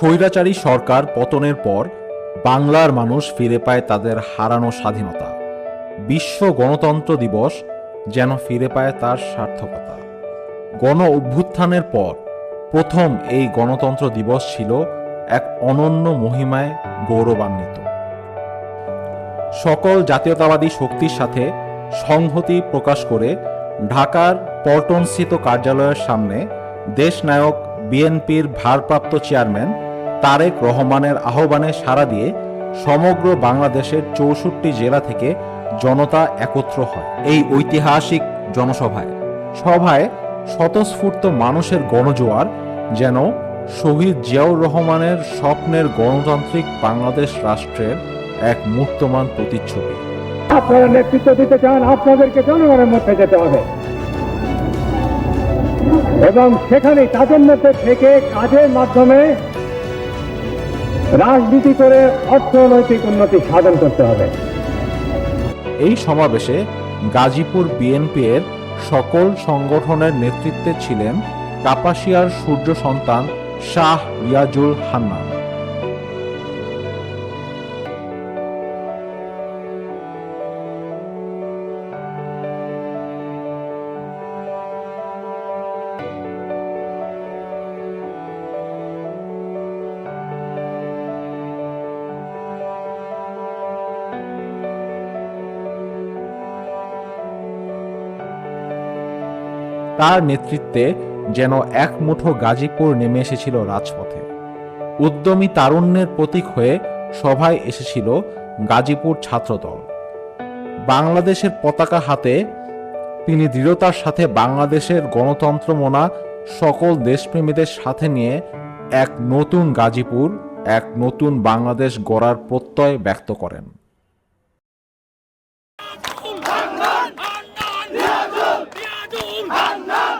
স্বৈরাচারী সরকার পতনের পর বাংলার মানুষ ফিরে পায় তাদের হারানো স্বাধীনতা। বিশ্ব গণতন্ত্র দিবস যেন ফিরে পায় তার সার্থকতা। গণ অভ্যুত্থানের পর প্রথম এই গণতন্ত্র দিবস ছিল এক অনন্য মহিমায় গৌরবান্বিত। সকল জাতীয়তাবাদী শক্তির সাথে সংহতি প্রকাশ করে ঢাকার পল্টনস্থিত কার্যালয়ের সামনে দেশনায়ক বিএনপির ভারপ্রাপ্ত চেয়ারম্যান তারেক রহমানের আহ্বানে সাড়া দিয়ে সমগ্র বাংলাদেশের চৌষট্টি জেলা থেকে জনতা একত্র হয় এই ঐতিহাসিক জনসভায়। সভায় স্বতঃস্ফূর্ত মানুষের গণজোয়ার, যেন শহীদ জিয়াউর রহমানের স্বপ্নের গণতান্ত্রিক বাংলাদেশ রাষ্ট্রের এক মূর্তমান প্রতিচ্ছবি। আপনারা নেতৃত্ব দিতে চান, আপনাদেরকে জনগণের মধ্যে যেতে হবে। এবং সেখানে তাদের মধ্যে থেকে কাজের মাধ্যমে রাজনীতি করে অর্থনৈতিক উন্নতি সাধন করতে হবে। এই সমাবেশে গাজীপুর বিএনপি এর সকল সংগঠনের নেতৃত্বে ছিলেন কাপাসিয়ার সূর্য সন্তান শাহ রিয়াজুল হান্নান। তার নেতৃত্বে যেন এক মুঠো গাজীপুর নেমে এসেছিল রাজপথে। উদ্যমী তারুণ্যের প্রতীক হয়ে সভায় এসেছিল গাজীপুর ছাত্রদল। বাংলাদেশের পতাকা হাতে তিনি দৃঢ়তার সাথে বাংলাদেশের গণতন্ত্র মোনা সকল দেশপ্রেমীদের সাথে নিয়ে এক নতুন গাজীপুর, এক নতুন বাংলাদেশ গড়ার প্রত্যয় ব্যক্ত করেন। হান্নান